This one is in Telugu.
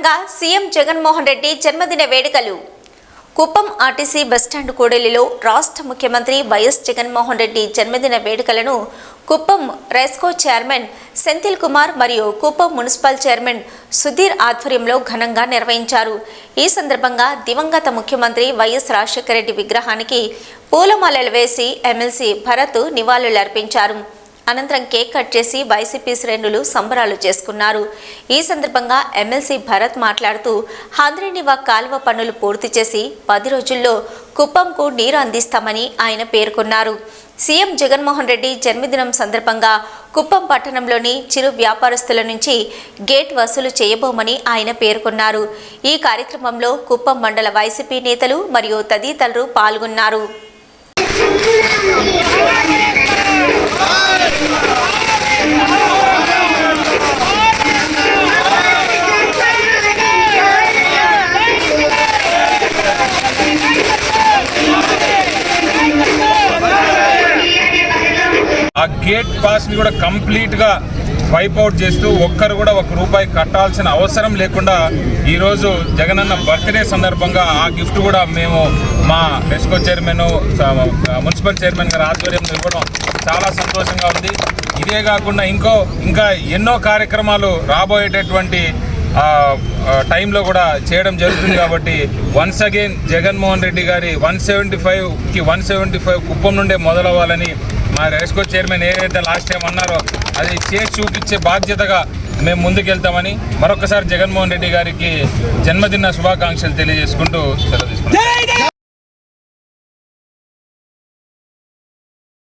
ఘనంగా సీఎం జగన్మోహన్ రెడ్డి జన్మదిన వేడుకలు. కుప్పం ఆర్టీసీ బస్టాండ్ కూడలిలో రాష్ట్ర ముఖ్యమంత్రి వైఎస్ జగన్మోహన్ రెడ్డి జన్మదిన వేడుకలను కుప్పం రెస్కో చైర్మన్ సెంథిల్ కుమార్ మరియు కుప్పం మున్సిపల్ చైర్మన్ సుధీర్ ఆధ్వర్యంలో ఘనంగా నిర్వహించారు. ఈ సందర్భంగా దివంగత ముఖ్యమంత్రి వైఎస్ రాజశేఖర రెడ్డి విగ్రహానికి పూలమాలలు వేసి ఎమ్మెల్సీ భరత్ నివాళులర్పించారు. అనంతరం కేక్ కట్ చేసి వైసీపీ శ్రేణులు సంబరాలు చేసుకున్నారు. ఈ సందర్భంగా ఎమ్మెల్సీ భరత్ మాట్లాడుతూ హంద్రినివా కాలువ పనులు పూర్తి చేసి పది రోజుల్లో కుప్పంకు నీరు అందిస్తామని ఆయన పేర్కొన్నారు. సీఎం జగన్మోహన్ రెడ్డి జన్మదినం సందర్భంగా కుప్పం పట్టణంలోని చిరు వ్యాపారస్తుల నుంచి గేట్ వసూలు చేయబోమని ఆయన పేర్కొన్నారు. ఈ కార్యక్రమంలో కుప్పం మండల వైసీపీ నేతలు మరియు తదితరులు పాల్గొన్నారు. ఆ గేట్ పాస్ని కూడా కంప్లీట్ వైపౌట్ వైప్ అవుట్ చేస్తూ ఒక్కరు కూడా ఒక రూపాయి కట్టాల్సిన అవసరం లేకుండా ఈరోజు జగనన్న బర్త్డే సందర్భంగా ఆ గిఫ్ట్ కూడా మేము మా రెస్కో చైర్మన్ మున్సిపల్ చైర్మన్ గారి ఆధ్వర్యంలో ఇవ్వడం చాలా సంతోషంగా ఉంది. ఇదే కాకుండా ఇంకో ఇంకా ఎన్నో కార్యక్రమాలు రాబోయేటటువంటి టైంలో కూడా చేయడం జరుగుతుంది కాబట్టి వన్స్ అగైన్ జగన్మోహన్ రెడ్డి గారి వన్ సెవెంటీ ఫైవ్కి వన్ సెవెంటీ ఫైవ్ కుప్పం నుండే మొదలవ్వాలని మా రెస్కో చైర్మన్ ఏదైతే లాస్ట్ టైం అన్నారో అది చేసి చూపించే బాధ్యతగా మేము ముందుకెళ్తామని మరొకసారి జగన్మోహన్ రెడ్డి గారికి జన్మదిన శుభాకాంక్షలు తెలియజేసుకుంటూ సెలవు తీసుకుంటాం